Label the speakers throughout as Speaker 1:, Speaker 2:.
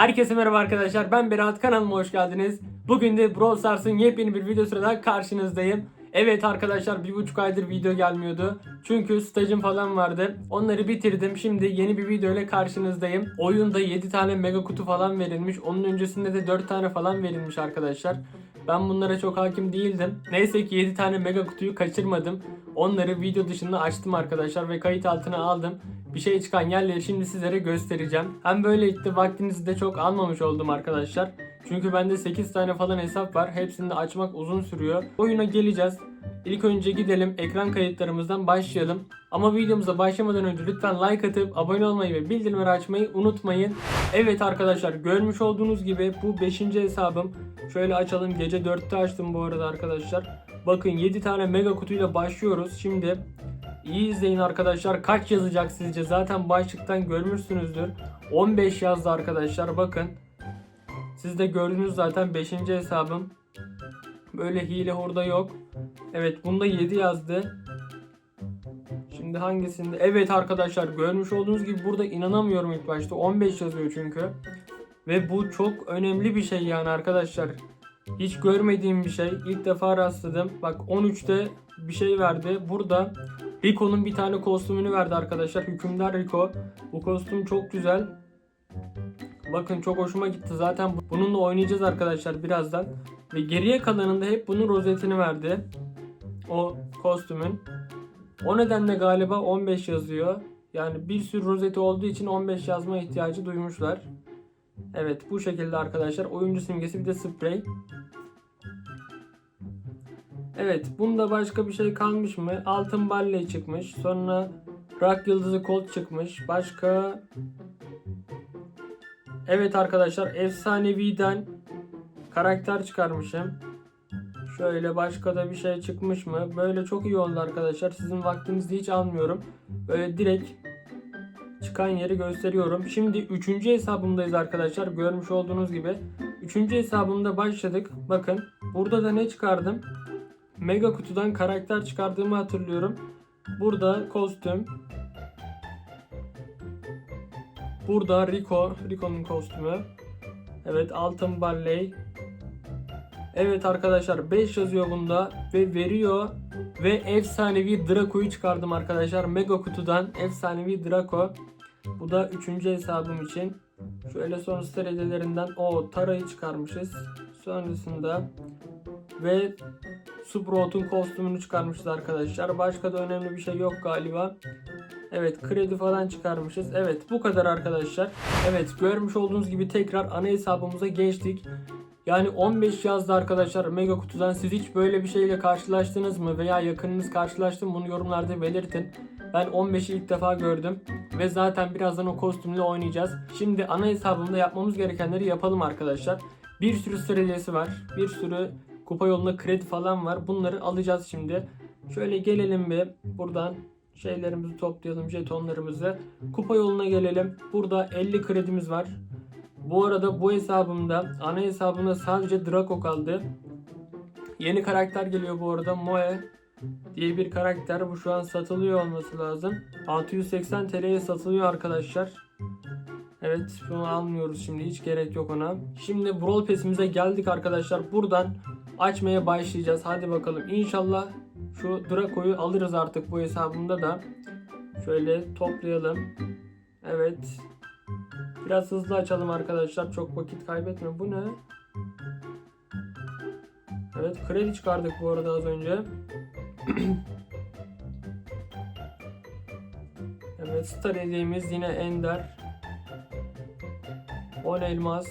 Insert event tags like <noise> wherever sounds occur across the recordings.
Speaker 1: Herkese merhaba arkadaşlar. Ben Berat kanalıma hoş geldiniz. Bugün de Brawl Stars'ın yepyeni bir videosuyla daha karşınızdayım. Evet arkadaşlar bir buçuk aydır video gelmiyordu. Çünkü stajım falan vardı. Onları bitirdim. Şimdi yeni bir video ile karşınızdayım. Oyunda 7 tane mega kutu falan verilmiş. Onun öncesinde de 4 tane falan verilmiş arkadaşlar. Ben bunlara çok hakim değildim. Neyse ki 7 tane mega kutuyu kaçırmadım. Onları video dışında açtım arkadaşlar ve kayıt altına aldım. Bir şey çıkan yerleri şimdi sizlere göstereceğim. Hem böylelikle vaktinizi de çok almamış oldum arkadaşlar. Çünkü bende 8 tane falan hesap var. Hepsini de açmak uzun sürüyor. Oyuna geleceğiz. İlk önce gidelim ekran kayıtlarımızdan başlayalım. Ama videomuza başlamadan önce lütfen like atıp abone olmayı ve bildirimleri açmayı unutmayın. Evet arkadaşlar görmüş olduğunuz gibi bu 5. hesabım. Şöyle açalım. Gece 4'te açtım bu arada arkadaşlar. Bakın 7 tane mega kutuyla başlıyoruz. Şimdi iyi izleyin arkadaşlar. Kaç yazacak sizce? Zaten başlıktan görmüşsünüzdür. 15 yazdı arkadaşlar. Bakın. Siz de gördünüz zaten 5. hesabım. Böyle hile hurda yok. Evet bunda 7 yazdı. Şimdi hangisinde? Evet arkadaşlar görmüş olduğunuz gibi burada inanamıyorum ilk başta. 15 yazıyor çünkü. Ve bu çok önemli bir şey yani arkadaşlar. Hiç görmediğim bir şey. İlk defa rastladım. Bak 13'te bir şey verdi. Burada Rico'nun bir tane kostümünü verdi arkadaşlar. Hükümdar Rico. Bu kostüm çok güzel. Bakın çok hoşuma gitti. Zaten bununla oynayacağız arkadaşlar birazdan. Ve geriye kalanında hep bunun rozetini verdi. O kostümün. O nedenle galiba 15 yazıyor. Yani bir sürü rozeti olduğu için 15 yazma ihtiyacı duymuşlar. Evet bu şekilde arkadaşlar. Oyuncu simgesi bir de sprey. Evet bunda başka bir şey kalmış mı? Altın balle çıkmış. Sonra Rock Yıldızı Colt çıkmış. Başka... Evet arkadaşlar efsaneviden karakter çıkarmışım. Şöyle başka da bir şey çıkmış mı? Böyle çok iyi oldu arkadaşlar. Sizin vaktinizi hiç almıyorum. Böyle direkt çıkan yeri gösteriyorum. Şimdi 3. hesabımdayız arkadaşlar. Görmüş olduğunuz gibi. 3. hesabımda başladık. Bakın burada da ne çıkardım? Mega kutudan karakter çıkardığımı hatırlıyorum. Burada kostüm. Burada Rico. Rico'nun kostümü. Evet altın balley. Evet arkadaşlar 5 yazıyor bunda ve veriyor ve efsanevi Draco'yu çıkardım arkadaşlar Mega kutudan efsanevi Draco. Bu da 3. hesabım için. Şöyle son star hediyelerinden o Tara'yı çıkarmışız. Sonrasında ve Sprout'un kostümünü çıkarmışız arkadaşlar. Başka da önemli bir şey yok galiba. Evet kredi falan çıkarmışız. Evet bu kadar arkadaşlar. Evet görmüş olduğunuz gibi tekrar ana hesabımıza geçtik. Yani 15 yazdı arkadaşlar Mega Kutu'dan. Siz hiç böyle bir şeyle karşılaştınız mı? Veya yakınınız karşılaştı mı? Bunu yorumlarda belirtin. Ben 15'i ilk defa gördüm. Ve zaten birazdan o kostümle oynayacağız. Şimdi ana hesabımda yapmamız gerekenleri yapalım arkadaşlar. Bir sürü sıralesi var. Bir sürü kupa yolunda kredi falan var. Bunları alacağız şimdi. Şöyle gelelim bir buradan şeylerimizi toplayalım jetonlarımızı. Kupa yoluna gelelim. Burada 50 kredimiz var. Bu arada bu hesabımda ana hesabımda sadece Draco kaldı. Yeni karakter geliyor bu arada Moe diye bir karakter. Bu şu an satılıyor olması lazım. 680 TL'ye satılıyor arkadaşlar. Evet bunu almıyoruz şimdi hiç gerek yok ona. Şimdi Brawl Pass'imize geldik arkadaşlar. Buradan açmaya başlayacağız. Hadi bakalım inşallah şu Draco'yu alırız artık bu hesabımda da. Şöyle toplayalım. Evet. Biraz hızlı açalım arkadaşlar. Çok vakit kaybetme. Bu ne? Evet kredi çıkardık bu arada az önce. <clears throat> evet star hediyemiz yine ender. 10 elmas.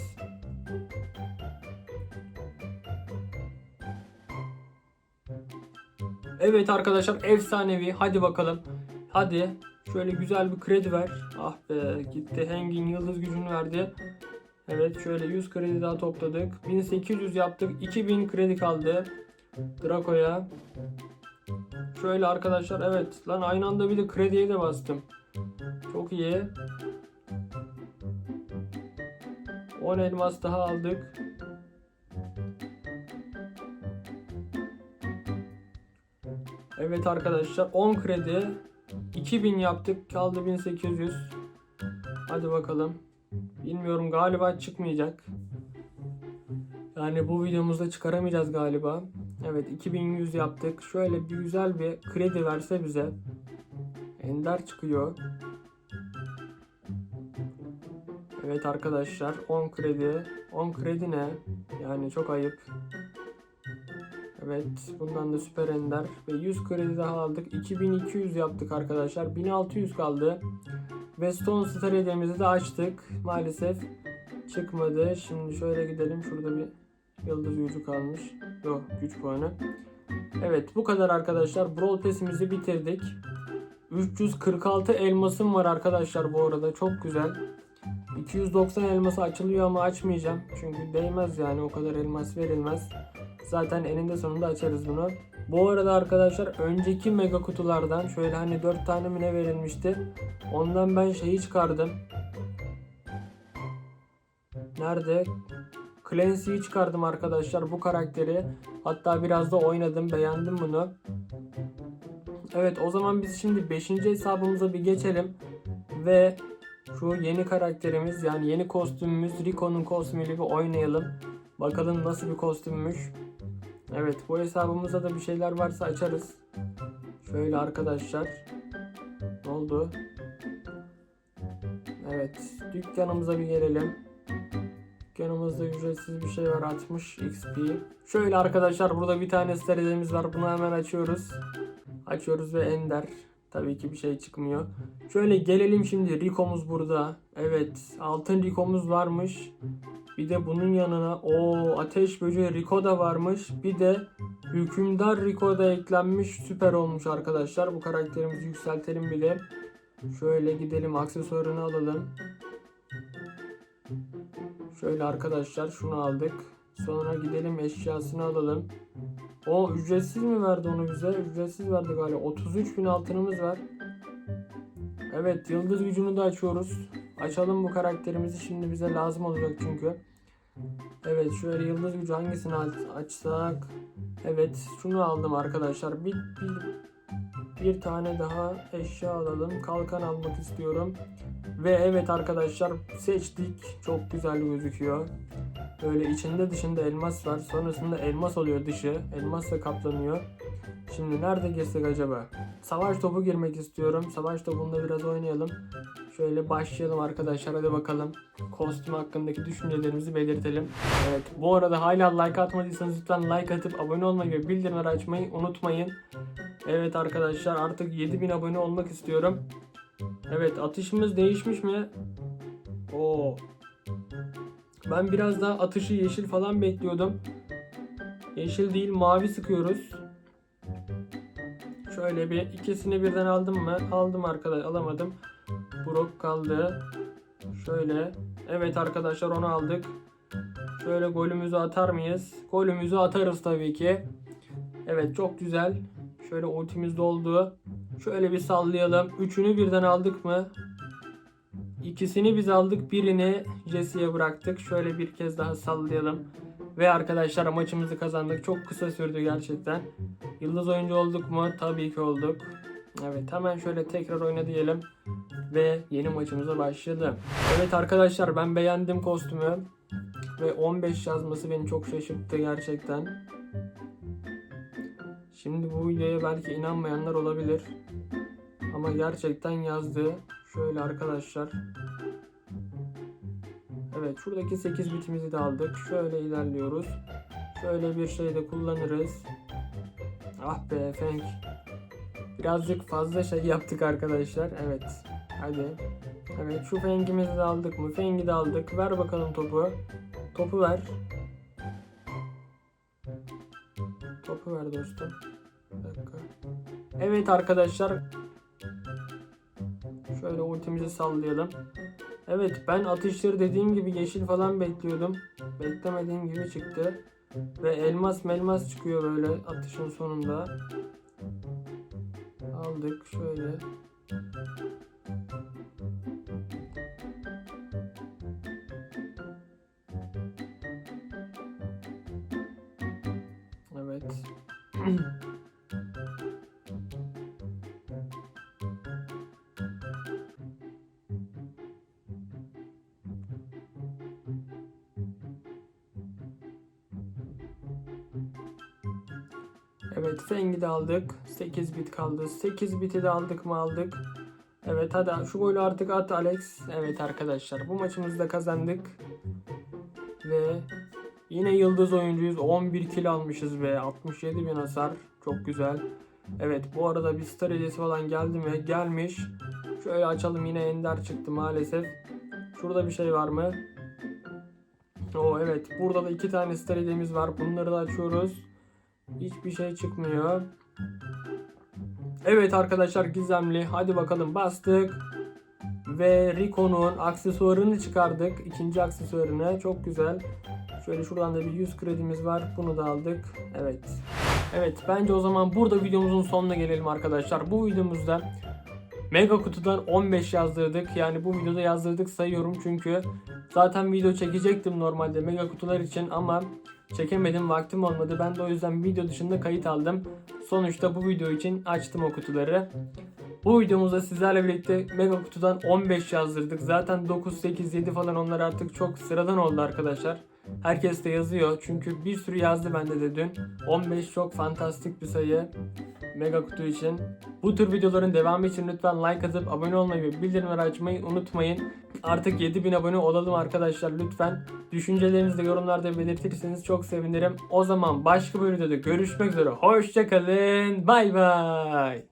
Speaker 1: Evet arkadaşlar efsanevi. Hadi bakalım. Hadi. Şöyle güzel bir kredi ver. Ah be gitti. Hangin yıldız gücünü verdi. Evet şöyle 100 kredi daha topladık. 1800 yaptık. 2000 kredi kaldı. Draco'ya. Şöyle arkadaşlar evet. Lan aynı anda bir de krediye de bastım. Çok iyi. 10 elmas daha aldık. Evet arkadaşlar 10 kredi 2000 yaptık kaldı 1800 Hadi bakalım Bilmiyorum galiba çıkmayacak. Yani bu videomuzda çıkaramayacağız galiba. Evet 2100 yaptık. Şöyle bir güzel bir kredi verse bize. Ender çıkıyor. Evet arkadaşlar 10 kredi. 10 kredi ne? Yani çok ayıp. Evet bundan da süper ender. Ve 100 kredi daha aldık. 2200 yaptık arkadaşlar. 1600 kaldı. Ve Stone Star hediyemizi de açtık. Maalesef çıkmadı. Şimdi şöyle gidelim. Şurada bir yıldız gücü kalmış. Yok güç puanı. Evet bu kadar arkadaşlar. Brawl Pass'imizi bitirdik. 346 elmasım var arkadaşlar bu arada. Çok güzel. 290 elması açılıyor ama açmayacağım. Çünkü değmez yani o kadar elmas verilmez. Zaten eninde sonunda açarız bunu. Bu arada arkadaşlar önceki mega kutulardan şöyle hani 4 tane mi ne verilmişti. Ondan ben şeyi çıkardım. Nerede? Clancy'yi çıkardım arkadaşlar bu karakteri. Hatta biraz da oynadım beğendim bunu. Evet o zaman biz şimdi 5. hesabımıza bir geçelim. Ve şu yeni karakterimiz yani yeni kostümümüz Rico'nun kostümüyle bir oynayalım. Bakalım nasıl bir kostümmüş. Evet bu hesabımızda da bir şeyler varsa açarız. Şöyle arkadaşlar. Ne oldu? Evet dükkanımıza bir gelelim. Dükkanımızda ücretsiz bir şey var 60 XP. Şöyle arkadaşlar burada bir tane sterilimiz var. Bunu hemen açıyoruz. Açıyoruz ve ender. Tabii ki bir şey çıkmıyor. Şöyle gelelim şimdi Rico'muz burada. Evet altın Rico'muz varmış. Bir de bunun yanına o ateş böceği Rico da varmış. Bir de hükümdar Rico da eklenmiş. Süper olmuş arkadaşlar. Bu karakterimizi yükseltelim bile. Şöyle gidelim aksesuarını alalım. Şöyle arkadaşlar şunu aldık. Sonra gidelim eşyasını alalım. O ücretsiz mi verdi onu bize? Ücretsiz verdi galiba. 33 bin altınımız var. Evet yıldız gücünü de açıyoruz. Açalım bu karakterimizi şimdi bize lazım olacak çünkü. Evet şöyle yıldız gücü hangisini aç- açsak? Evet şunu aldım arkadaşlar. Bir, bir, bir tane daha eşya alalım. Kalkan almak istiyorum. Ve evet arkadaşlar seçtik. Çok güzel gözüküyor. Böyle içinde dışında elmas var. Sonrasında elmas oluyor dışı. Elmasla kaplanıyor. Şimdi nerede girsek acaba? Savaş topu girmek istiyorum. Savaş topunda biraz oynayalım. Şöyle başlayalım arkadaşlar hadi bakalım. Kostüm hakkındaki düşüncelerimizi belirtelim. Evet bu arada hala like atmadıysanız lütfen like atıp abone olmayı ve bildirimleri açmayı unutmayın. Evet arkadaşlar artık 7000 abone olmak istiyorum. Evet atışımız değişmiş mi? Oo. Ben biraz daha atışı yeşil falan bekliyordum. Yeşil değil mavi sıkıyoruz. Şöyle bir ikisini birden aldım mı? Aldım arkadaş alamadım. Brock kaldı. Şöyle. Evet arkadaşlar onu aldık. Şöyle golümüzü atar mıyız? Golümüzü atarız tabii ki. Evet çok güzel. Şöyle ultimiz doldu. Şöyle bir sallayalım. Üçünü birden aldık mı? İkisini biz aldık. Birini Jesse'ye bıraktık. Şöyle bir kez daha sallayalım. Ve arkadaşlar maçımızı kazandık. Çok kısa sürdü gerçekten. Yıldız oyuncu olduk mu? Tabii ki olduk. Evet hemen şöyle tekrar oyna diyelim. Ve yeni maçımıza başlayalım. Evet arkadaşlar ben beğendim kostümü. Ve 15 yazması beni çok şaşırttı gerçekten. Şimdi bu videoya belki inanmayanlar olabilir. Ama gerçekten yazdı. Şöyle arkadaşlar. Evet şuradaki 8 bitimizi de aldık. Şöyle ilerliyoruz. Şöyle bir şey de kullanırız. Ah be Fenk. Birazcık fazla şey yaptık arkadaşlar. Evet. Hadi. Evet şu Fenk'imizi de aldık mı? Fenk'i de aldık. Ver bakalım topu. Topu ver. Topu ver dostum. Bir dakika. Evet arkadaşlar. Şöyle ultimizi sallayalım. Evet ben atışları dediğim gibi yeşil falan bekliyordum. Beklemediğim gibi çıktı. Ve elmas melmas çıkıyor böyle atışın sonunda. Aldık şöyle. Evet. <clears throat> Feng'i de aldık. 8 bit kaldı. 8 biti de aldık mı aldık. Evet hadi şu golü artık at Alex. Evet arkadaşlar bu maçımızı da kazandık. Ve yine yıldız oyuncuyuz. 11 kill almışız ve 67 bin hasar. Çok güzel. Evet bu arada bir star falan geldi mi? Gelmiş. Şöyle açalım yine ender çıktı maalesef. Şurada bir şey var mı? Oo evet burada da iki tane star var. Bunları da açıyoruz. Hiçbir şey çıkmıyor. Evet arkadaşlar gizemli. Hadi bakalım bastık. Ve Rico'nun aksesuarını çıkardık. İkinci aksesuarını. Çok güzel. Şöyle şuradan da bir 100 kredimiz var. Bunu da aldık. Evet. Evet bence o zaman burada videomuzun sonuna gelelim arkadaşlar. Bu videomuzda Mega kutudan 15 yazdırdık. Yani bu videoda yazdırdık sayıyorum çünkü zaten video çekecektim normalde mega kutular için ama çekemedim vaktim olmadı. Ben de o yüzden video dışında kayıt aldım. Sonuçta bu video için açtım o kutuları. Bu videomuzda sizlerle birlikte mega kutudan 15 yazdırdık. Zaten 9, 8, 7 falan onlar artık çok sıradan oldu arkadaşlar. Herkes de yazıyor çünkü bir sürü yazdı bende de dün. 15 çok fantastik bir sayı. Mega kutu için. Bu tür videoların devamı için lütfen like atıp abone olmayı ve bildirimleri açmayı unutmayın. Artık 7000 abone olalım arkadaşlar lütfen. Düşüncelerinizi de yorumlarda belirtirseniz çok sevinirim. O zaman başka bir videoda görüşmek üzere. Hoşçakalın. Bay bay.